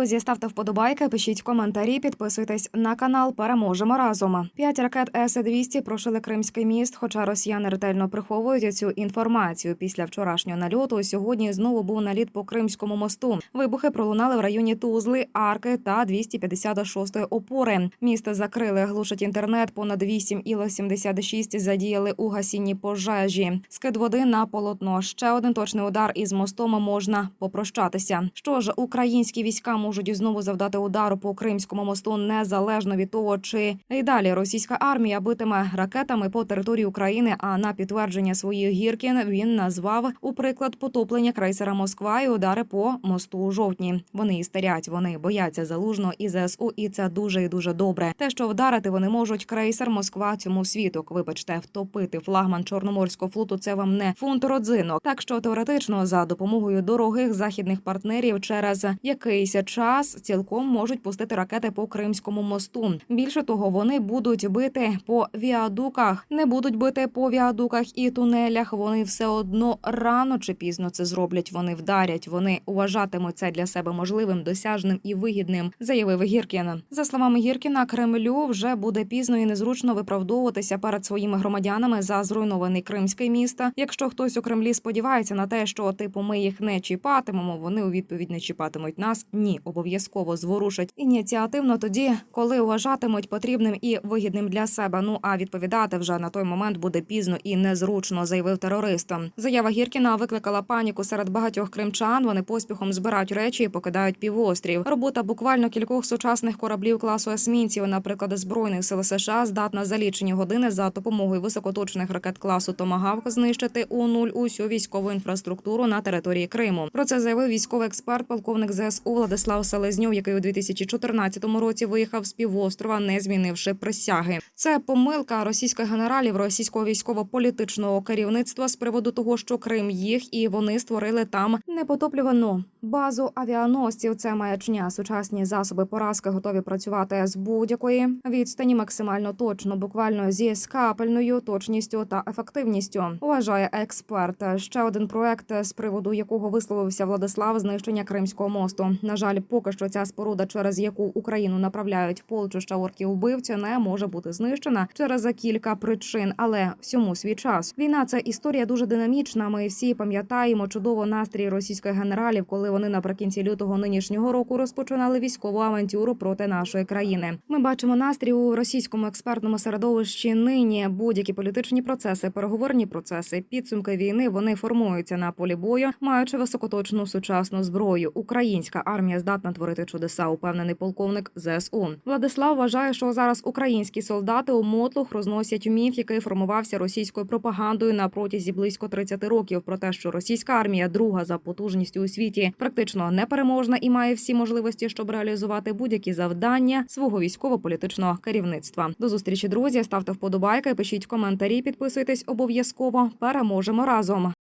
друзі, ставте вподобайки, пишіть коментарі, підписуйтесь на канал. Переможемо разом. П'ять ракет С-200 прошили Кримський міст. Хоча росіяни ретельно приховують цю інформацію. Після вчорашнього нальоту сьогодні знову був наліт по Кримському мосту. Вибухи пролунали в районі Тузли, Арки та 256-ї опори. Місто закрили, глушить інтернет. Понад 8 Іл-76 задіяли у гасінні пожежі. Скид води на полотно. Ще один точний удар із мостом можна попрощатися. Що ж, українські війська можуть знову завдати удару по Кримському мосту незалежно від того, чи і далі російська армія битиме ракетами по території України. А на підтвердження своїх гіркін він назвав у приклад потоплення крейсера Москва і удари по мосту у жовтні. Вони істерять, вони бояться залужно і ЗСУ, і це дуже і дуже добре. Те, що вдарити вони можуть крейсер Москва цьому світу. Вибачте, втопити флагман Чорноморського флоту. Це вам не фунт родзинок. Так що теоретично за допомогою дорогих західних партнерів через якийсь час цілком можуть пустити ракети по Кримському мосту. Більше того, вони будуть бити по віадуках, не будуть бити по віадуках і тунелях. Вони все одно рано чи пізно це зроблять. Вони вдарять. Вони вважатимуть це для себе можливим, досяжним і вигідним, заявив Гіркін. За словами Гіркіна, Кремлю вже буде пізно і незручно виправдовуватися перед своїми громадянами за зруйнований кримський міст. Якщо хтось у Кремлі сподівається на те, що типу ми їх не чіпатимемо, вони у відповідь не чіпатимуть нас. Ні, обов'язково зворушать ініціативно тоді, коли вважатимуть потрібним і вигідним для себе. Ну а відповідати вже на той момент буде пізно і незручно, заявив терорист. Заява Гіркіна викликала паніку серед багатьох кримчан. Вони поспіхом збирають речі і покидають півострів. Робота буквально кількох сучасних кораблів класу есмінців, наприклад, збройних сил США, здатна за лічені години за допомогою високоточних ракет класу Томагавк знищити у нуль усю військову інфраструктуру на території Криму. Про це заявив військовий експерт, полковник ЗСУ Владислав Селезньов, який у 2014 році виїхав з півострова, не змінивши присяги. Це помилка російських генералів, російського військово-політичного керівництва з приводу того, що Крим їх, і вони створили там непотоплювану базу авіаносців. Це маячня. Сучасні засоби поразки готові працювати з будь-якої відстані максимально точно, буквально зі скапельною точністю та ефективністю. Вважає експерт. Ще один проект, з приводу якого висловився Владислав, знищення Кримського мосту. На жаль, поки що ця споруда, через яку Україну направляють полчища орків вбивця, не може бути знищена через кілька причин, але всьому свій час. Війна це історія дуже динамічна. Ми всі пам'ятаємо чудово настрій російських генералів, коли вони наприкінці лютого нинішнього року розпочинали військову авантюру проти нашої країни. Ми бачимо настрій у російському експертному середовищі. Нині будь-які політичні процеси, переговорні процеси, підсумки війни вони формуються на полі бою, маючи високоточну сучасну зброю. Українська армія здатна творити чудеса. Упевнений полковник ЗСУ. Владислав вважає, що зараз українські солдати у мотлух розносять міф, який формувався російською пропагандою на протязі близько 30 років. Про те, що російська армія друга за потужністю у світі, практично непереможна і має всі можливості, щоб реалізувати будь-які завдання свого військово-політичного керівництва. До зустрічі, друзі. Ставте вподобайки, пишіть коментарі, підписуйтесь обов'язково. Переможемо разом.